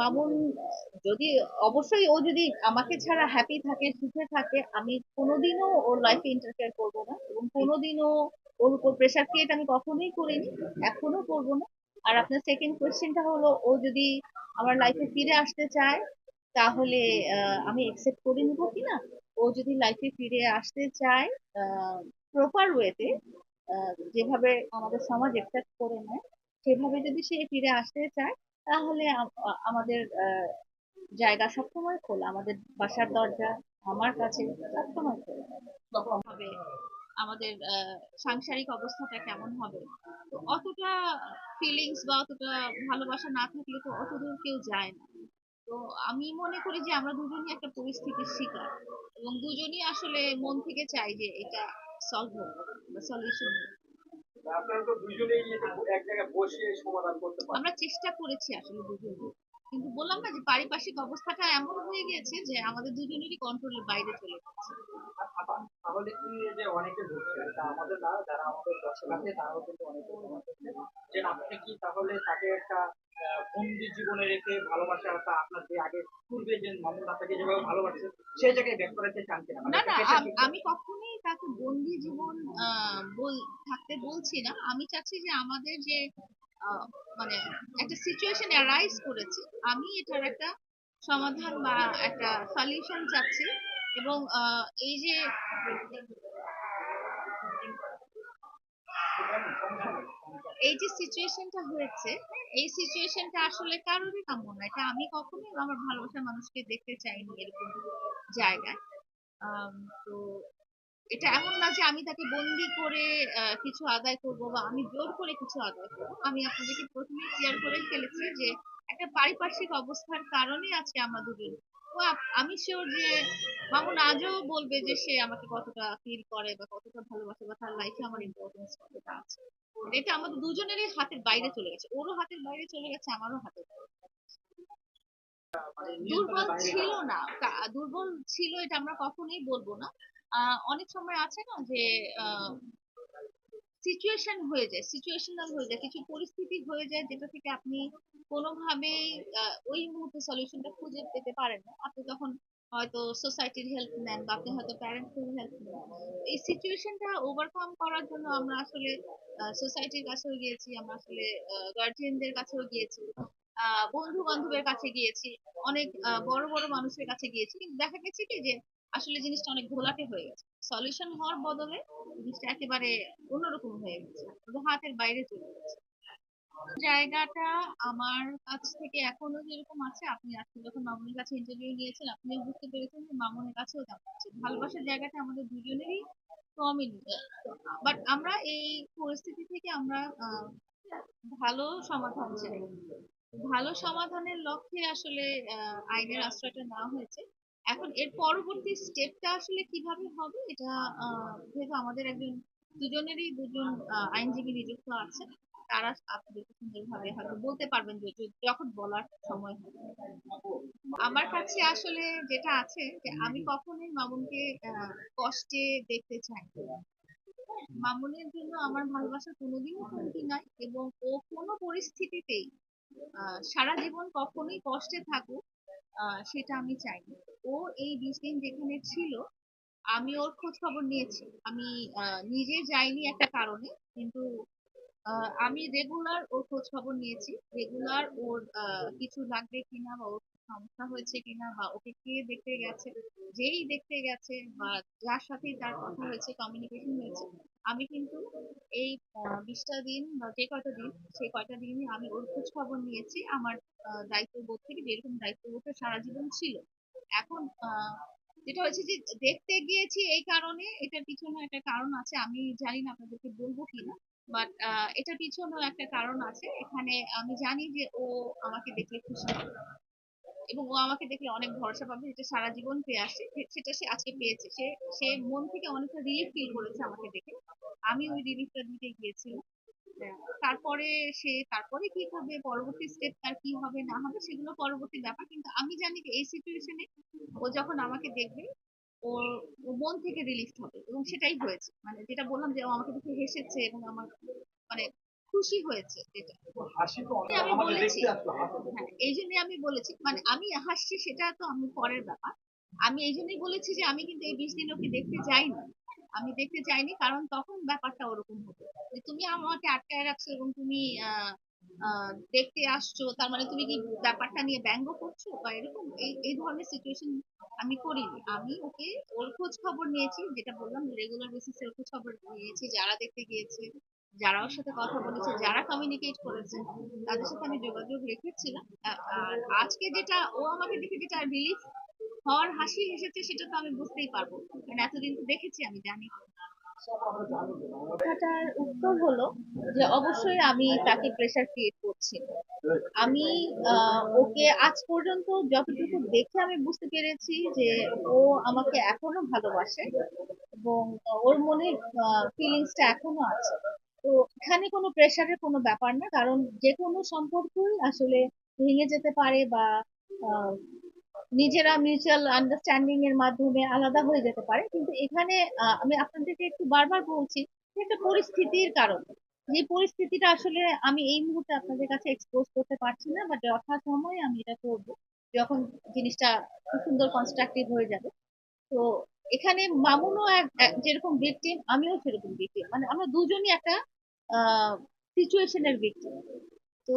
মামুন, যদি, অবশ্যই ও যদি আমাকে ছাড়া হ্যাপি থাকে, সুখে থাকে, আমি কোনোদিনও ওর লাইফে ইন্টারফেয়ার করব না এবং কোনোদিনও ওর উপর প্রেশার ক্রিয়েট আমি কখনোই করিনি, এখনও করব না। আর আপনার সেকেন্ড কোয়েশ্চেনটা হলো, ও যদি আমার লাইফে ফিরে আসতে চায়, তাহলে আমি একসেপ্ট করে নিবো কিনা? ও যদি লাইফে ফিরে আসতে চায় প্রপার ওয়েতে যেভাবে আমাদের সমাজ একসেপ্ট করে নেয়, সেভাবে যদি সে ফিরে আসতে চায় তাহলে আমাদের জায়গা সবসময় খোলা। আমাদের বাসার দরজা আমার কাছে সবসময় খোলা। হবে? আমাদের সাংসারিক অবস্থাটা কেমন হবে? তো অতটা ফিলিংস বা অতটা ভালোবাসা না থাকলে তো অত দূর কেউ যায় না। তো আমি মনে করি যে আমরা দুজনই একটা পরিস্থিতির শিকার। এবং দুজনই আসলে মন থেকে চাই যে এটা সলভ হোক বা সলিউশন হোক। আমরা চেষ্টা করেছি আসলে দুজনে কিন্তু বললাম না যে পারিপার্শ্বিক অবস্থাটা এমন হয়ে গেছে যে আমাদের দুজনেরই কন্ট্রোলের বাইরে চলে গেছে। তাহলে কি যে অনেকে বলছে আমাদের না যারা আমাদের দর্শক আছে তারাও কিন্তু অনেকে যে আপনি কি তাহলে তাকে একটা বন্দি জীবনে রেখে ভালোবাসাটা আপনার যে আগে পূর্বে যে মামুন আপনাকে যেভাবে ভালোবাসছে সেই জায়গায় ব্যাক করাতে চান কিনা? মানে না না আম- কখনোই তাকে বন্দি জীবন বল থাকতে বলছি না। আমি চাচ্ছি যে আমাদের যে মানে একটা সিচুয়েশন অ্যারাইজ করেছে আমি এটার একটা সমাধান বা একটা সলিউশন চাচ্ছি এবং এই যে এই যে সিচুয়েশনটা হয়েছে, এই সিচুয়েশনটা আসলে কারোরই কাম্য না এটা আমি কখনোই আমার ভালোবাসার মানুষকে দেখতে চাইনি এরকম জায়গায়। তো এটা এমন না যে আমি তাকে বন্দি করে কিছু আদায় করব বা আমি জোর করে কিছু আদায় করব। আমি আপনাদেরকে প্রথমেই ক্লিয়ার করে ফেলেছি যে একটা পারিপার্শ্বিক অবস্থার কারণে আজকে আমরা দুজন ও আমি শিওর যে মামুন আজও বলবে যে সে আমাকে কতটা ফিল করে বা কতটা ভালোবাসে বা তার লাইফে আমার ইম্পর্টেন্স কতটা আছে। এটা আমাদের দুজনেরই হাতের বাইরে চলে গেছে। ওরও হাতের বাইরে চলে গেছে, আমারও হাতের বাইরে দুর্বল ছিল না। দুর্বল ছিল এটা আমরা কখনোই বলব না। অনেক সময় আছে না যে সিচুয়েশন হয়ে যায় সিচুয়েশনাল হয়ে যায়, কিছু পরিস্থিতি হয়ে যায় যেটা থেকে আপনি কোনোভাবেই ওই মুহূর্তে সলিউশনটা খুঁজে পেতে পারেন না। আপনি তখন হয়তো সোসাইটির হেল্প নেন বা আপনি হয়তো প্যারেন্টসের হেল্প নেন। এই সিচুয়েশনটা ওভারকাম করার জন্য আমরা আসলে সোসাইটির কাছেও গিয়েছি, আমরা আসলে গার্জিয়ানদের কাছেও গিয়েছি বন্ধু বান্ধবের কাছে গিয়েছি, অনেক বড় বড় মানুষের কাছে গিয়েছি। কিন্তু দেখা গেছে কি যে আসলে জিনিসটা অনেক ঘোলাটে হয়ে গেছে। সলিউশন হওয়ার বদলে জিনিসটা একেবারে অন্যরকম হয়ে গেছে। হাতের বাইরে চলে গেছে। জায়গাটা আমার কাছ থেকে এখনও যেরকম আছে, আপনি আজকে যখন মামুনের কাছে ইন্টারভিউ নিয়েছেন, আপনিও বুঝতে পেরেছেন যে মামুনের কাছেও তেমন আছে ভালোবাসার জায়গাটা আমাদের দুজনেরই কমই বাট আমরা এই পরিস্থিতি থেকে আমরা ভালো সমাধান চাই। ভালো সমাধানের লক্ষ্যে আসলে আইনের আশ্রয়টা নেওয়া হয়েছে। এখন এর পরবর্তী স্টেপটা আসলে কীভাবে হবে? এটা যেহেতু আমাদের একজন দুজনেরই দুজন আইনজীবী নিযুক্ত আছেন, তারা আপনাদেরকে সুন্দরভাবে হয়তো বলতে পারবেন যে যখন বলার সময় আমার কাছে আসলে যেটা আছে যে, আমি কখনোই মামুনকে কষ্টে দেখতে চাই মামুনের জন্য আমার ভালোবাসা কোনোদিনও কমতি নাই এবং ও কোনো পরিস্থিতিতেই সারা জীবন কখনোই কষ্টে থাকুক সেটা আমি চাইনি। ও এই বিশ যেখানে ছিল, আমি ওর খোঁজ খবর নিয়েছি। আমি নিজে যাইনি একটা কারণে, কিন্তু আমি রেগুলার ওর খোঁজ খবর নিয়েছি। রেগুলার ওর কিছু লাগবে কিনা বা ওর সমস্যা হয়েছে কিনা বা ওকে কে দেখতে গেছে, যেই দেখতে গেছে বা যার সাথে তার কথা হয়েছে কমিউনিকেশন হয়েছে, আমি কিন্তু এই বিশটা দিন বা যে কয়টা দিন, সেই কয়টা দিনই আমি ওর খোঁজ খবর নিয়েছি। আমার দায়িত্ববোধ থেকে যেরকম দায়িত্ববোধ সারা জীবন ছিল। এখন যেটা হয়েছে যে দেখতে গিয়েছি এই কারণে, এটার পিছনে একটা কারণ আছে, আমি জানি না আপনাদেরকে বলব কিনা বাট এটার পিছনেও একটা কারণ আছে। এখানে আমি জানি যে ও আমাকে দেখলে খুশি। এবং ও আমাকে দেখলে অনেক ভরসা পাবে যেটা সারা জীবন পেয়ে আসে সেটা সে আজকে পেয়েছে। সে সে মন থেকে অনেকটা রিলিফ ফিল করেছে আমাকে দেখে। আমি ওই রিলিফটা দিতে গিয়েছিলাম। তারপরে সে, তারপরে কি করবে পরবর্তী স্টেপ তার কি হবে, না হবে, সেগুলো পরবর্তী ব্যাপার। কিন্তু আমি জানি যে এই সিচুয়েশনে ও যখন আমাকে দেখবে, ও মন থেকে রিলিফ হবে। এবং সেটাই হয়েছে। মানে যেটা বললাম যে ও আমাকে দেখে হেসেছে এবং আমার মানে খুশি হয়েছে এটা। আমি বলেছি। হ্যাঁ এই জন্যই আমি বলেছি মানে আমি হাসছি সেটা তো আমি পরের ব্যাপার। আমি এই জন্যই বলেছি যে আমি কিন্তু এই বিশ দিন ওকে দেখতে যাইনি। আমি দেখতে চাইনি কারণ তখন ব্যাপারটা ওরকম হতো। যে তুমি আমাকে আটকায় রাখছো এবং তুমি দেখতে আসছো তার মানে তুমি কি ব্যাপারটা নিয়ে ব্যঙ্গ করছ বা এরকম? এই এই ধরনের সিচুয়েশন আমি করিনি। আমি ওকে ওর খোঁজ খবর নিয়েছি যেটা বললাম রেগুলার বেসিসে ওর খোঁজ খবর নিয়েছি যারা দেখতে গিয়েছে যারা ওর সাথে কথা বলেছে, যারা কমিউনিকেট করেছে, তাদের সাথে আমি যোগাযোগ রেখেছিলাম। আর আজকে যেটা ও আমাকে দেখে যেটা রিলিফ হওয়ার হাসি এসেছে সেটা তো আমি বুঝতেই পারব। কারণ এতদিন দেখেছি, আমি জানি। কথাটার উত্তর হলো যে অবশ্যই আমি তাকে প্রেশার ক্রিয়েট করছি। আমি ওকে আজ পর্যন্ত যতটুকু দেখে আমি বুঝতে পেরেছি যে ও আমাকে এখনও ভালোবাসে এবং ওর মনে ফিলিংসটা এখনও আছে। তো এখানে কোনো প্রেশারের কোনো ব্যাপার না, কারণ যে কোনো সম্পর্কই আসলে ভেঙে যেতে পারে বা নিজেরা মিউচুয়াল আন্ডারস্ট্যান্ডিং এর মাধ্যমে আলাদা হয়ে যেতে পারে। কিন্তু এখানে আমি আপনাদেরকে একটু বারবার বলছি একটা পরিস্থিতির কারণে। যে পরিস্থিতিটা আসলে আমি এই মুহূর্তে আপনাদের কাছে এক্সপোজ করতে পারছি না বাট যথা সময়ে আমি এটা করব যখন জিনিসটা সুন্দর কনস্ট্রাকটিভ হয়ে যাবে। তো এখানে মামুনও যেরকম ভিকটিম আমিও সেরকম ভিকটিম মানে আমরা দুজনই একটা সিচুয়েশনের ভিত্তিতে তো